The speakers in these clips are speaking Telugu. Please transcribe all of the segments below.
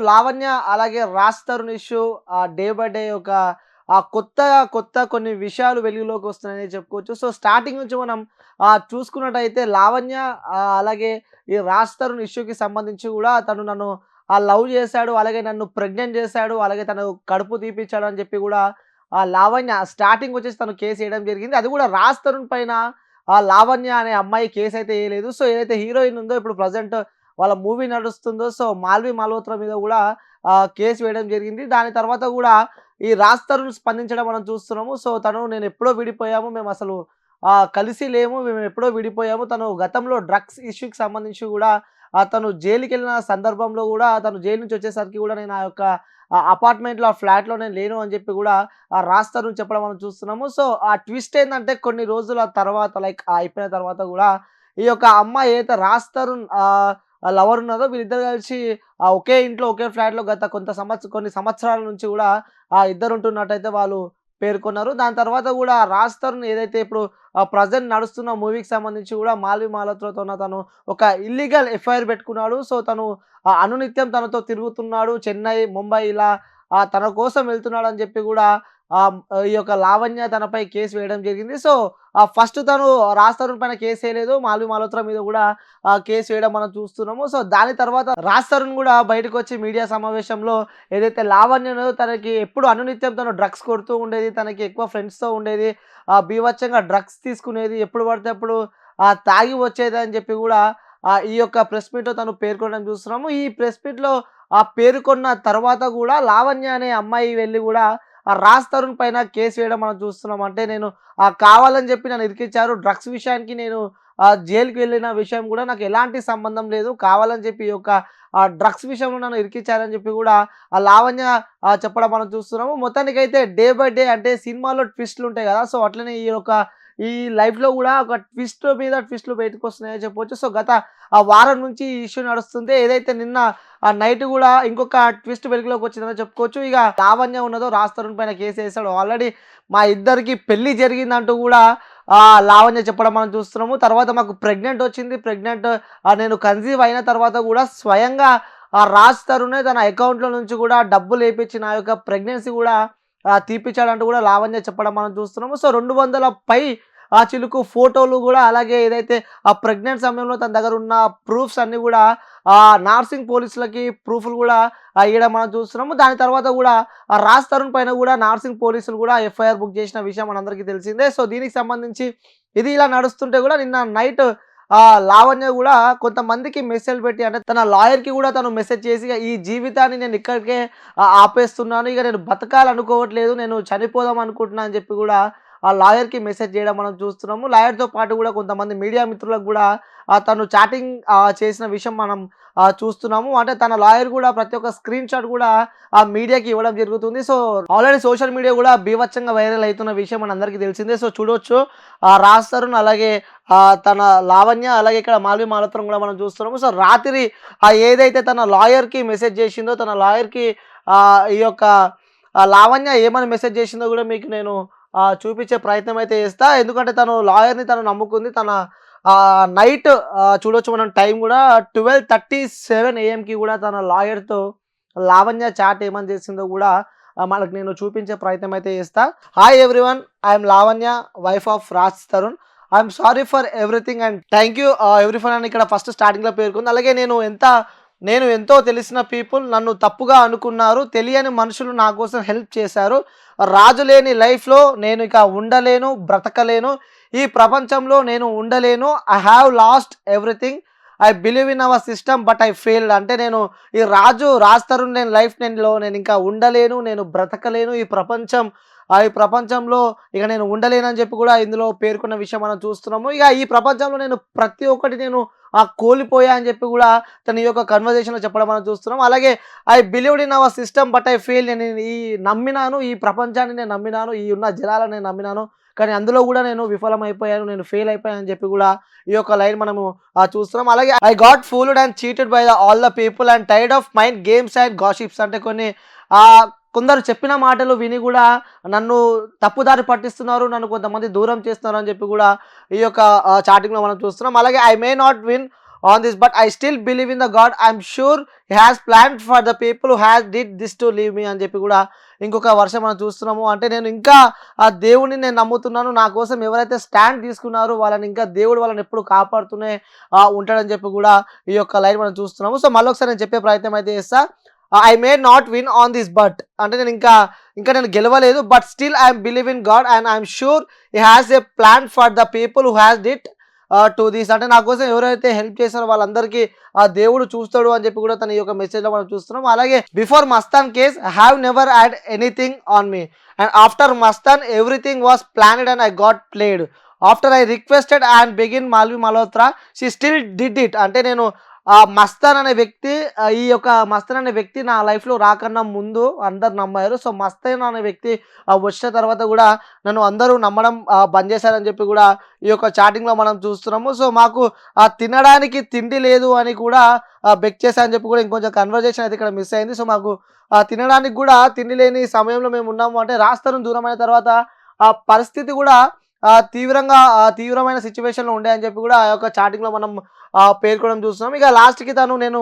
లావణ్య అలాగే రాజ్ తరుణ్ ఇష్యూ ఆ డే బై డే ఒక ఆ కొత్త కొత్త కొన్ని విషయాలు వెలుగులోకి వస్తున్నాయని చెప్పుకోవచ్చు. సో స్టార్టింగ్ నుంచి మనం చూసుకున్నట్టయితే లావణ్య అలాగే ఈ రాజ్ తరుణ్ ఇష్యూకి సంబంధించి కూడా తను నన్ను ఆ లవ్ చేశాడు అలాగే నన్ను ప్రెగ్నెంట్ చేశాడు అలాగే తను కడుపు తీపిచ్చాడు అని చెప్పి కూడా ఆ లావణ్య స్టార్టింగ్ వచ్చేసి తను కేసు వేయడం జరిగింది. అది కూడా రాజ్ తరుణ్ పైన ఆ లావణ్య అనే అమ్మాయి కేసు అయితే వేయలేదు. సో ఏదైతే హీరోయిన్ ఉందో ఇప్పుడు ప్రజెంట్ వాళ్ళ మూవీ నడుస్తుందో సో మాల్వి మాల్హోత్రా మీద కూడా కేసు వేయడం జరిగింది. దాని తర్వాత కూడా ఈ రాజ్ తరుణ్ స్పందించడం మనం చూస్తున్నాము. సో తను నేను ఎప్పుడో విడిపోయాము. మేము అసలు కలిసి లేము. మేము ఎప్పుడో విడిపోయాము. తను గతంలో డ్రగ్స్ ఇష్యూకి సంబంధించి కూడా అతను జైలుకి వెళ్ళిన సందర్భంలో కూడా అతను జైలు నుంచి వచ్చేసరికి కూడా నేను ఆ యొక్క అపార్ట్మెంట్లో ఆ ఫ్లాట్లో నేను లేను అని చెప్పి కూడా ఆ రాస్తారు చెప్పడం మనం చూస్తున్నాము. సో ఆ ట్విస్ట్ ఏంటంటే కొన్ని రోజుల తర్వాత లైక్ అయిపోయిన తర్వాత కూడా ఈ యొక్క అమ్మాయి ఏదైతే రాస్తారు తరుణ్ లవర్ ఉన్నదో వీళ్ళిద్దరు కలిసి ఆ ఒకే ఇంట్లో ఒకే ఫ్లాట్లో గత కొంత సంవత్సరం కొన్ని సంవత్సరాల నుంచి కూడా ఆ ఇద్దరు ఉంటున్నట్టయితే వాళ్ళు పేర్కొన్నారు. దాని తర్వాత కూడా రాజ్ తరుణ్ ఏదైతే ఇప్పుడు ప్రజెంట్ నడుస్తున్న మూవీకి సంబంధించి కూడా మాల్వి మాలత్రతో తను ఒక ఇల్లీగల్ ఎఫ్ఐఆర్ పెట్టుకున్నాడు. సో తను ఆ అనునిత్యం తనతో తిరుగుతున్నాడు. చెన్నై ముంబై ఇలా తన కోసం వెళ్తున్నాడు అని చెప్పి కూడా ఈ యొక్క లావణ్య తనపై కేసు వేయడం జరిగింది. సో ఆ ఫస్ట్ తను రాజ్ తరుణ్ పైన కేసు వేయలేదు మాల్వి మాల్హోత్రా మీద కూడా కేసు వేయడం మనం చూస్తున్నాము. సో దాని తర్వాత రాజ్ తరుణ్ కూడా బయటకు వచ్చి మీడియా సమావేశంలో ఏదైతే లావణ్య తనకి ఎప్పుడు అనునిత్యం తను డ్రగ్స్ కొడుతూ ఉండేది తనకి ఎక్కువ ఫ్రెండ్స్తో ఉండేది ఆ డ్రగ్స్ తీసుకునేది ఎప్పుడు పడితే అప్పుడు తాగి వచ్చేది అని చెప్పి కూడా ఈ యొక్క ప్రెస్ మీట్లో తను పేర్కొనడం చూస్తున్నాము. ఈ ప్రెస్ మీట్లో ఆ పేర్కొన్న తర్వాత కూడా లావణ్య అనే అమ్మాయి వెళ్ళి కూడా రాజ్ తరుణ్ పైన కేసు వేయడం మనం చూస్తున్నాం. అంటే నేను ఆ కావాలని చెప్పి నన్ను ఇరికించారు. డ్రగ్స్ విషయానికి నేను ఆ జైలుకి వెళ్ళిన విషయం కూడా నాకు ఎలాంటి సంబంధం లేదు. కావాలని చెప్పి ఈ యొక్క ఆ డ్రగ్స్ విషయంలో నన్ను ఇరికించారని చెప్పి కూడా ఆ లావణ్య చెప్పడం మనం చూస్తున్నాము. మొత్తానికైతే డే బై డే అంటే సినిమాలో ట్విస్ట్లు ఉంటాయి కదా. సో అట్లనే ఈ యొక్క ఈ లైఫ్లో కూడా ఒక ట్విస్ట్ మీద ట్విస్ట్లు బయటకు వస్తున్నాయని చెప్పొచ్చు. సో గత ఆ వారం నుంచి ఈ ఇష్యూ నడుస్తుంది. ఏదైతే నిన్న ఆ నైట్ కూడా ఇంకొక ట్విస్ట్ వెలుగులోకి వచ్చిందని చెప్పుకోవచ్చు. ఇక లావణ్య ఉన్నదో రాజ్ తరుణ్ పైన కేసు వేసాడు ఆల్రెడీ మా ఇద్దరికి పెళ్ళి జరిగిందంటూ కూడా ఆ లావణ్య చెప్పడం మనం చూస్తున్నాము. తర్వాత మాకు ప్రెగ్నెంట్ వచ్చింది. ప్రెగ్నెంట్ నేను కన్సీవ్ అయిన తర్వాత కూడా స్వయంగా ఆ రాజ్ తరుణే తన అకౌంట్లో నుంచి కూడా డబ్బులు వేపించి నా యొక్క ప్రెగ్నెన్సీ కూడా తీపిచ్చాడంటూ కూడా లావణ్య చెప్పడం మనం చూస్తున్నాము. సో రెండు వందల పై ఆ చిలుకు ఫోటోలు కూడా అలాగే ఏదైతే ఆ ప్రెగ్నెంట్ సమయంలో తన దగ్గర ఉన్న ప్రూఫ్స్ అన్ని కూడా ఆ నార్సింగ్ పోలీసులకి ప్రూఫ్లు కూడా ఇవ్వడం మనం చూస్తున్నాము. దాని తర్వాత కూడా ఆ రాజ్ తరుణ్ పైన కూడా నార్సింగ్ పోలీసులు కూడా ఎఫ్ఐఆర్ బుక్ చేసిన విషయం మనందరికీ తెలిసిందే. సో దీనికి సంబంధించి ఇది ఇలా నడుస్తుంటే కూడా నిన్న నైట్ ఆ లావణ్య కూడా కొంతమందికి మెసేజ్ పెట్టి అంటే తన లాయర్కి కూడా తను మెసేజ్ చేసి ఈ జీవితాన్ని నేను ఇక్కడికే ఆపేస్తున్నాను. ఇక నేను బతకాలనుకోవట్లేదు. నేను చనిపోదాం అనుకుంటున్నాను అని చెప్పి కూడా ఆ లాయర్కి మెసేజ్ చేయడం మనం చూస్తున్నాము. లాయర్తో పాటు కూడా కొంతమంది మీడియా మిత్రులకు కూడా తను చాటింగ్ చేసిన విషయం మనం చూస్తున్నాము. అంటే తన లాయర్ కూడా ప్రతి ఒక్క స్క్రీన్ షాట్ కూడా ఆ మీడియాకి ఇవ్వడం జరుగుతుంది. సో ఆల్రెడీ సోషల్ మీడియా కూడా బీభత్సంగా వైరల్ అవుతున్న విషయం మన అందరికీ తెలిసిందే. సో చూడొచ్చు. ఆ రాజ్ తరుణ్ అలాగే తన లావణ్య అలాగే ఇక్కడ మాల్వి మాలత్రం కూడా మనం చూస్తున్నాము. సో రాత్రి ఆ ఏదైతే తన లాయర్కి మెసేజ్ చేసిందో తన లాయర్కి ఈ యొక్క లావణ్య ఏమని మెసేజ్ చేసిందో కూడా మీకు నేను చూపించే ప్రయత్నం అయితే చేస్తా. ఎందుకంటే తను లాయర్ని తను నమ్ముకుంది. తన నైట్ చూడొచ్చు మనం టైం కూడా ట్వెల్వ్ థర్టీ సెవెన్ ఏఎంకి కూడా తన లాయర్తో లావణ్య చాట్ ఏమని చేసిందో కూడా మనకు నేను చూపించే ప్రయత్నం అయితే చేస్తా. Hi everyone I'm Lavanya wife of Raj Tarun I'm sorry for everything and thank you everyone అని ఇక్కడ ఫస్ట్ స్టార్టింగ్లో పేర్కొంది. అలాగే నేను ఎంత నేను ఎంతో తెలిసిన పీపుల్ నన్ను తప్పుగా అనుకున్నారు తెలియని మనుషులు నా కోసం హెల్ప్ చేశారు. రాజు లేని లైఫ్లో నేను ఇక ఉండలేను బ్రతకలేను. ఈ ప్రపంచంలో నేను ఉండలేను. I have lost everything I believe in our system but I failed అంటే నేను ఈ రాజు రాస్తారు నేను లైఫ్ నేనులో నేను ఇంకా ఉండలేను నేను బ్రతకలేను. ఈ ప్రపంచం ఆ ఈ ప్రపంచంలో ఇక నేను ఉండలేనని చెప్పి కూడా ఇందులో పేర్కొన్న విషయం మనం చూస్తున్నాము. ఇక ఈ ప్రపంచంలో నేను ప్రతి ఒక్కటి నేను ఆ కోల్పోయా అని చెప్పి కూడా తన ఈ యొక్క కన్వర్జేషన్లో చెప్పడం మనం చూస్తున్నాం. అలాగే I believed in our system but I fail నేను ఈ నమ్మినాను ఈ ప్రపంచాన్ని నేను నమ్మినాను ఈ ఉన్న జనాలను నేను నమ్మినాను కానీ అందులో కూడా నేను విఫలమైపోయాను నేను ఫెయిల్ అయిపోయాను అని చెప్పి కూడా ఈ యొక్క లైన్ మనము చూస్తున్నాం. అలాగే I got fooled and cheated by the all the people and tired of mind games and gossips అంటే కొన్ని కొందరు చెప్పిన మాటలు విని కూడా నన్ను తప్పుదారి పట్టిస్తున్నారు నన్ను కొంతమంది దూరం చేస్తున్నారు అని చెప్పి కూడా ఈ యొక్క చాటింగ్లో మనం చూస్తున్నాం. అలాగే I may not win on this but I still believe in the god I'm sure he has plan for the people who has this to leave me అని చెప్పి కూడా ఇంకొక వర్షం మనం చూస్తున్నాము. అంటే నేను ఇంకా ఆ దేవుడిని నేను నమ్ముతున్నాను. నా కోసం ఎవరైతే స్టాండ్ తీసుకున్నారో వాళ్ళని ఇంకా దేవుడు వాళ్ళని ఎప్పుడు కాపాడుతూనే ఉంటాడని చెప్పి కూడా ఈ యొక్క లైన్ మనం చూస్తున్నాము. సో మళ్ళీ ఒకసారి నేను చెప్పే ప్రయత్నం అయితే చేస్తా. I may not win on this but అంటే నేను ఇంకా ఇంకా నేను గెలవలేదు but still I'm believe in god and I'm sure he has a plan for the people who has did to this అంటే నా కోసం ఎవరైతే హెల్ప్ చేశారో వాళ్ళందరికీ ఆ దేవుడు చూస్తాడు అని చెప్పి కూడా తన ఈ యొక్క మెసేజ్లో మనం చూస్తున్నాం. అలాగే before Mastan case have never had anything on me and after Mastan everything was planned and I got played after I requested and begin Malvi Malhotra she still did it అంటే నేను మస్తాన్ అనే వ్యక్తి ఈ యొక్క మస్తాన్ అనే వ్యక్తి నా లైఫ్లో రాకన్నా ముందు అందరు నమ్మారు. సో మస్తాన్ అనే వ్యక్తి వచ్చిన తర్వాత కూడా నన్ను అందరూ నమ్మడం బంద్ చేశారని చెప్పి కూడా ఈ యొక్క చాటింగ్లో మనం చూస్తున్నాము. సో మాకు ఆ తినడానికి తిండి లేదు అని కూడా బెక్ చేశారని చెప్పి కూడా ఇంకొంచెం కన్వర్జేషన్ అయితే ఇక్కడ మిస్ అయింది. సో మాకు తినడానికి కూడా తిండి లేని సమయంలో మేము ఉన్నాము. అంటే రాస్తాను దూరమైన తర్వాత ఆ పరిస్థితి కూడా తీవ్రంగా తీవ్రమైన సిచ్యువేషన్లో ఉండే అని చెప్పి కూడా ఆ యొక్క చాటింగ్లో మనం పేర్కొనడం చూస్తున్నాం. ఇక లాస్ట్కి తను నేను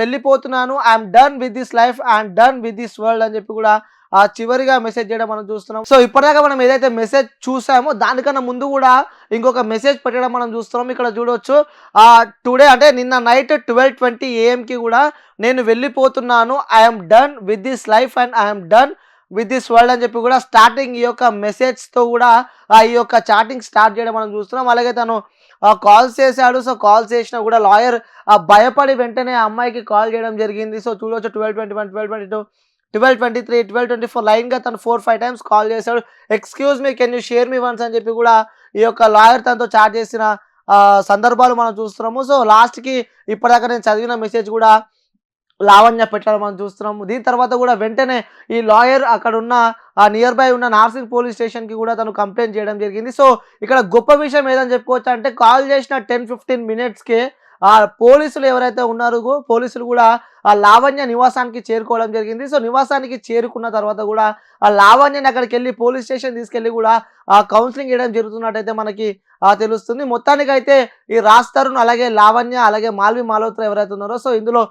వెళ్ళిపోతున్నాను. I'm done with this life and done with this world అని చెప్పి కూడా ఆ చివరిగా మెసేజ్ చేయడం మనం చూస్తున్నాం. సో ఇప్పటిదాకా మనం ఏదైతే మెసేజ్ చూసామో దానికన్నా ముందు కూడా ఇంకొక మెసేజ్ పెట్టడం మనం చూస్తున్నాం. ఇక్కడ చూడవచ్చు ఆ టుడే అంటే నిన్న నైట్ ట్వెల్వ్ ట్వంటీ ఏఎంకి కూడా నేను వెళ్ళిపోతున్నాను. I'm done with this life and I'm done with this world అని చెప్పి కూడా స్టార్టింగ్ ఈ యొక్క మెసేజ్తో కూడా ఆ ఈ యొక్క చాటింగ్ స్టార్ట్ చేయడం మనం చూస్తున్నాం. అలాగే తను కాల్ చేశాడు. సో కాల్ చేసినా కూడా లాయర్ భయపడి వెంటనే అమ్మాయికి కాల్ చేయడం జరిగింది. సో చూడవచ్చు twelve twenty one twelve twenty two twelve twenty three twelve twenty four లైన్గా తను ఫోర్ ఫైవ్ టైమ్స్ కాల్ చేశాడు. Excuse me can you share me once అని చెప్పి కూడా ఈ యొక్క లాయర్ తనతో చాట్ చేసిన సందర్భాలు మనం చూస్తున్నాము. సో లాస్ట్కి ఇప్పటిదాకా నేను చదివిన మెసేజ్ కూడా లావణ్య పెట్టడం మనం చూస్తున్నాము. దీని తర్వాత కూడా వెంటనే ఈ లాయర్ అక్కడ ఉన్న ఆ నియర్ బై ఉన్న నార్సింగ్ పోలీస్ స్టేషన్కి కూడా తను కంప్లైంట్ చేయడం జరిగింది. సో ఇక్కడ గొప్ప విషయం ఏదని చెప్పుకోవచ్చు అంటే కాల్ చేసిన టెన్ ఫిఫ్టీన్ మినిట్స్కి ఆ పోలీసులు ఎవరైతే ఉన్నారో పోలీసులు కూడా ఆ లావణ్య నివాసానికి చేరుకోవడం జరిగింది. సో నివాసానికి చేరుకున్న తర్వాత కూడా ఆ లావణ్యని అక్కడికి వెళ్ళి పోలీస్ స్టేషన్ తీసుకెళ్ళి కూడా ఆ కౌన్సిలింగ్ చేయడం జరుగుతున్నట్టయితే మనకి ఆ తెలుస్తుంది. మొత్తానికి అయితే ఈ రాజ్ తరుణ్ అలాగే లావణ్య అలాగే మాల్వి మాలోత్ర ఎవరైతే ఉన్నారో సో ఇందులో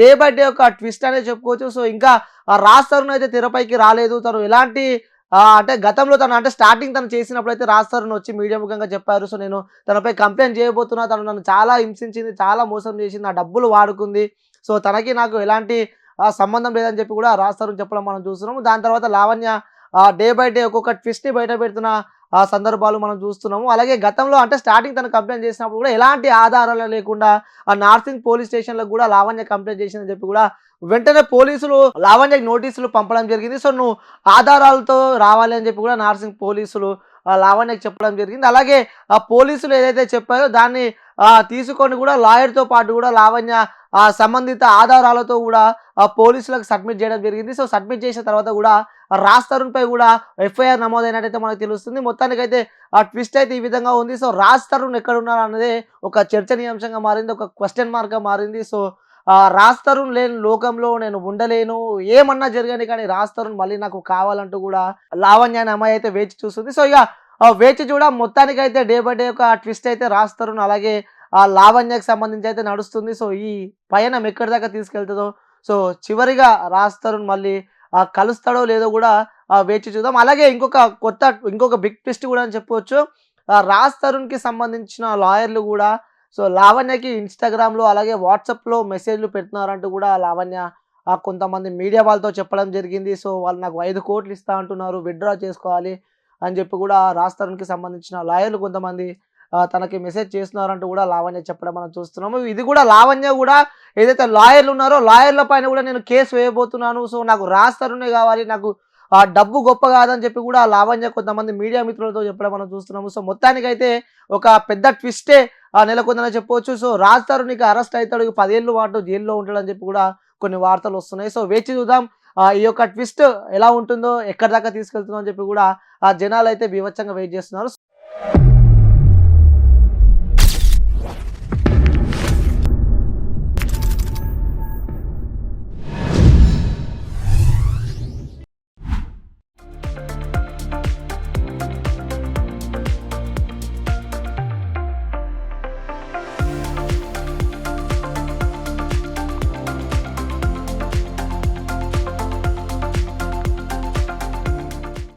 డే బై డే ఒక ట్విస్ట్ అనేది చెప్పుకోవచ్చు. సో ఇంకా ఆ రాజ్ తరుణ్ అయితే తెరపైకి రాలేదు. తను ఎలాంటి అంటే గతంలో తను అంటే స్టార్టింగ్ తను చేసినప్పుడు అయితే రాజ్ తరుణ్ వచ్చి మీడియా ముఖంగా చెప్పారు. సో నేను తనపై కంప్లైంట్ చేయబోతున్నా. తను నన్ను చాలా హింసించింది చాలా మోసం చేసింది నా డబ్బులు వాడుకుంది. సో తనకి నాకు ఎలాంటి సంబంధం లేదని చెప్పి కూడా రాజ్ తరుణ్ చెప్పడం మనం చూస్తున్నాము. దాని తర్వాత లావణ్య డే బై డే ఒక్కొక్క ట్విస్ట్ని బయట పెడుతున్న ఆ సందర్భాలు మనం చూస్తున్నాము. అలాగే గతంలో అంటే స్టార్టింగ్ తను కంప్లైంట్ చేసినప్పుడు కూడా ఎలాంటి ఆధారాలు లేకుండా ఆ నార్సింగ్ పోలీస్ స్టేషన్లకు కూడా లావణ్య కంప్లైంట్ చేసిందని చెప్పి కూడా వెంటనే పోలీసులు లావణ్యకి నోటీసులు పంపడం జరిగింది. సో నువ్వు ఆధారాలతో రావాలి అని చెప్పి కూడా నార్సింగ్ పోలీసులు లావణ్యకి చెప్పడం జరిగింది. అలాగే ఆ పోలీసులు ఏదైతే చెప్పారో దాన్ని తీసుకొని కూడా లాయర్తో పాటు కూడా లావణ్య ఆ సంబంధిత ఆధారాలతో కూడా ఆ పోలీసులకు సబ్మిట్ చేయడం జరిగింది. సో సబ్మిట్ చేసిన తర్వాత కూడా రాజ్ తరుణ్పై కూడా ఎఫ్ఐఆర్ నమోదైనట్టయితే మనకు తెలుస్తుంది. మొత్తానికైతే ఆ ట్విస్ట్ అయితే ఈ విధంగా ఉంది. సో రాజ్ తరుణ్ ఎక్కడ అనేది అన్నదే ఒక చర్చనీయాంశంగా మారింది ఒక క్వశ్చన్ మార్క్గా మారింది. సో ఆ, రాజ్ తరుణ్ లేని లోకంలో నేను ఉండలేను. ఏమన్నా జరగని కానీ రాజ్ తరుణ్ మళ్ళీ నాకు కావాలంటూ కూడా లావణ్య అనే అమ్మాయి అయితే వేచి చూస్తుంది. సో ఇక వేచి చూడ మొత్తానికైతే డే బై డే ఒక ట్విస్ట్ అయితే రాజ్ తరుణ్ అలాగే ఆ లావణ్యకి సంబంధించి అయితే నడుస్తుంది. సో ఈ పయనం ఎక్కడి దాకా తీసుకెళ్తుందో సో చివరిగా రాజ్ తరుణ్ మళ్ళీ కలుస్తాడో లేదో కూడా వేచి చూద్దాం. అలాగే ఇంకొక కొత్త ఇంకొక బిగ్ ట్విస్ట్ కూడా అని చెప్పవచ్చు ఆ, రాజ్ తరుణ్కి సంబంధించిన లాయర్లు కూడా సో లావణ్యకి ఇన్స్టాగ్రామ్లో అలాగే వాట్సాప్లో మెసేజ్లు పెడుతున్నారంటూ కూడా లావణ్య కొంతమంది మీడియా వాళ్ళతో చెప్పడం జరిగింది. సో వాళ్ళు నాకు ఐదు కోట్లు ఇస్తా అంటున్నారు విత్డ్రా చేసుకోవాలి అని చెప్పి కూడా రాష్ట్రానికి సంబంధించిన లాయర్లు కొంతమంది తనకి మెసేజ్ చేస్తున్నారంటూ కూడా లావణ్య చెప్పడం మనం చూస్తున్నాము. ఇది కూడా లావణ్య కూడా ఏదైతే లాయర్లు ఉన్నారో లాయర్ల పైన కూడా నేను కేసు వేయబోతున్నాను. సో నాకు రాజ్ కావాలి నాకు ఆ డబ్బు గొప్ప కాదని చెప్పి కూడా లావణ్య కొంతమంది మీడియా మిత్రులతో చెప్పడం మనం చూస్తున్నాము. సో మొత్తానికైతే ఒక పెద్ద ట్విస్టే నెలకొందని చెప్పవచ్చు. సో రాజ్ తరుణ్ ఇక అరెస్ట్ అవుతాడు పదేళ్ళు పాటు జైల్లో ఉంటాడని చెప్పి కూడా కొన్ని వార్తలు వస్తున్నాయి. సో వేచి చూద్దాం ఆ, ఈ యొక్క ట్విస్ట్ ఎలా ఉంటుందో ఎక్కడి దాకా తీసుకెళ్తుందో అని చెప్పి కూడా ఆ జనాలు అయితే బీభత్సంగా వెయిట్ చేస్తున్నారు.